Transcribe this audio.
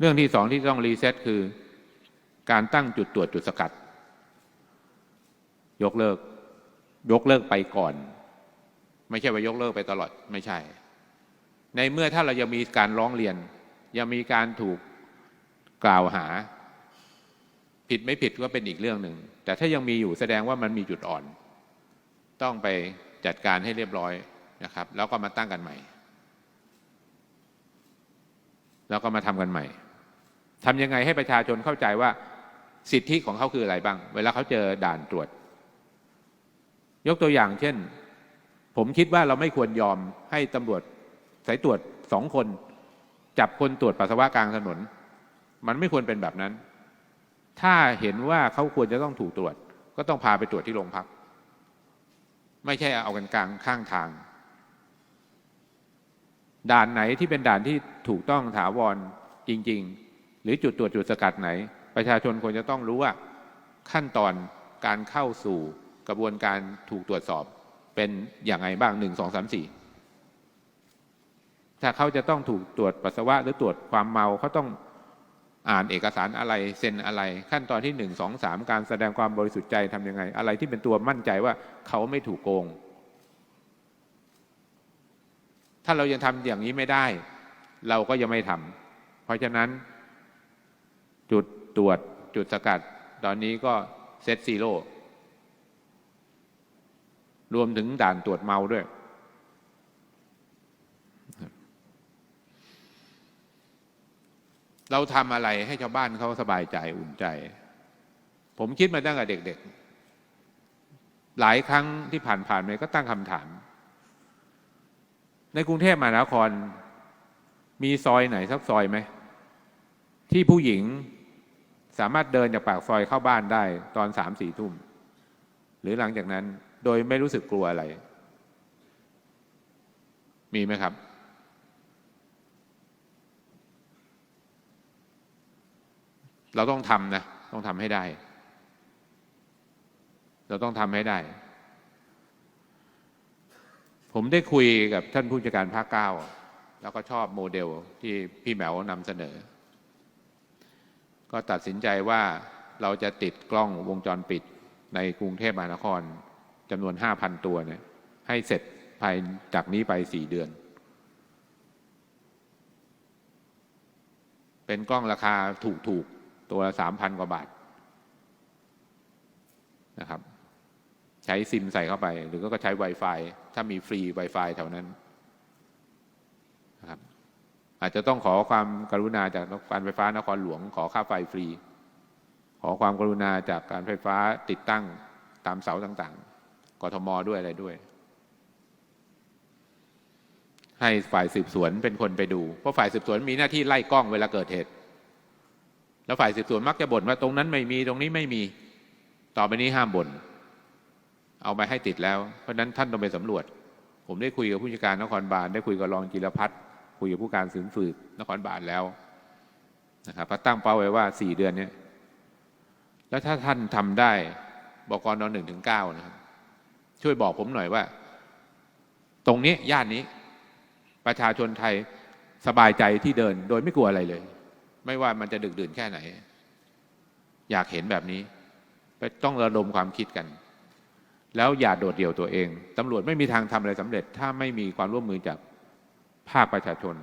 เรื่องที่สองที่ต้องรีเซ็ตคือ การตั้งจุดตรวจจุดสกัด ยกเลิก ยกเลิกไปก่อน ไม่ใช่ว่ายกเลิกไปตลอดไม่ใช่ ในเมื่อถ้าเรายังมีการร้องเรียน ยังมีการถูกกล่าวหา ผิดไม่ผิดก็เป็นอีกเรื่องหนึ่งแต่ถ้ายังมีอยู่แสดงว่ามันมีจุดอ่อน ต้องไปจัดการให้เรียบร้อยนะครับ แล้วก็มาตั้งกันใหม่ แล้วก็มาทำกันใหม่ ทำยังไงให้ประชาชนเข้าใจว่าสิทธิของเขาคืออะไรบ้าง เวลาเขาเจอด่านตรวจ ยกตัวอย่างเช่น ผมคิดว่าเราไม่ควรยอมให้ตำรวจสายตรวจสองคน จับคนตรวจปัสสาวะกลางถนน มันไม่ควรเป็นแบบนั้น ถ้าเห็นว่าเขาควรจะต้องถูกตรวจ ก็ต้องพาไปตรวจที่โรงพัก ไม่ใช่เอากันกลางข้างทาง ด่านไหนที่เป็นด่านที่ถูกต้องถาวรจริง ๆ หรือจุดตรวจจุดสกัดไหน ประชาชนควรจะต้องรู้ว่าขั้นตอนการเข้าสู่กระบวนการถูกตรวจสอบเป็นอย่างไรบ้างหนึ่งสองสามสี่ถ้าเขาจะต้องถูกตรวจปัสสาวะหรือตรวจความเมาเขาต้องอ่านเอกสารอะไรเซ็นอะไร ขั้นตอนที่หนึ่งสองสามการแสดงความบริสุทธิ์ใจทำยังไง อะไรที่เป็นตัวมั่นใจว่าเขาไม่ถูกโกง ถ้าเรายังทำอย่างนี้ไม่ได้ เราก็ยังไม่ทำเพราะฉะนั้น จุดตรวจจุดสกัด ตอนนี้ก็เซตซีโร่รวมถึงด่านตรวจเมาด้วย เราทำอะไรให้ชาวบ้านเขาสบายใจอุ่นใจ ผมคิดมาตั้งแต่เด็ก ๆ หลายครั้งที่ผ่านๆไปก็ตั้งคำถาม ในกรุงเทพมหานครมีซอยไหนสักซอยไหม ที่ผู้หญิง สามารถเดินจากปากซอยเข้าบ้านได้ตอนสามสี่ทุ่ม หรือหลังจากนั้นโดยไม่รู้สึกกลัวอะไร มีไหมครับ เราต้องทำนะ ต้องทำให้ได้ เราต้องทำให้ได้ ผมได้คุยกับท่านผู้จัดการภาคเก้า แล้วก็ชอบโมเดลที่พี่แหมวนำเสนอ ก็ตัดสินใจว่าเราจะติดกล้องวงจรปิดในกรุงเทพมหานครจำนวน 5,000 ตัวเนี่ยให้เสร็จภายจากนี้ไป 4 เดือน เป็นกล้องราคาถูกๆ ตัวละ3,000 กว่าบาทนะครับ ใช้ซิมใส่เข้าไป หรือก็ใช้ Wi-Fi ถ้ามีฟรี Wi-Fi แถวนั้น อาจจะต้องขอความกรุณาจากการไฟฟ้านครหลวง ขอค่าไฟฟรี ขอความกรุณาจากการไฟฟ้าติดตั้งตามเสาต่างๆ กทมด้วยอะไรด้วย ให้ฝ่ายสืบสวนเป็นคนไปดู เพราะฝ่ายสืบสวนมีหน้าที่ไล่กล้องเวลาเกิดเหตุ แล้วฝ่ายสืบสวนมักจะบ่นว่าตรงนั้นไม่มีตรงนี้ไม่มี ต่อไปนี้ห้ามบ่น เอาไปให้ติดแล้ว เพราะนั้นท่านต้องไปสำรวจ ผมได้คุยกับผู้จัดการนครบาลได้คุยกับรองจิรพัฒน์ คุยกับผู้การสืบสืบนครบาลแล้วนะครับก็ตั้งเป้าไว้ว่าสี่เดือนเนี้ยแล้วถ้าท่านทำได้บกนหนึ่งถึงเก้านะครับช่วยบอกผมหน่อยว่า ตรงนี้ย่านนี้ ประชาชนไทยสบายใจที่เดินโดยไม่กลัวอะไรเลย ไม่ว่ามันจะดึกดื่นแค่ไหน อยากเห็นแบบนี้ต้องระดมความคิดกัน แล้วอย่าโดดเดี่ยวตัวเองตำรวจไม่มีทางทำอะไรสำเร็จ ถ้าไม่มีความร่วมมือจาก ภาคประชาชน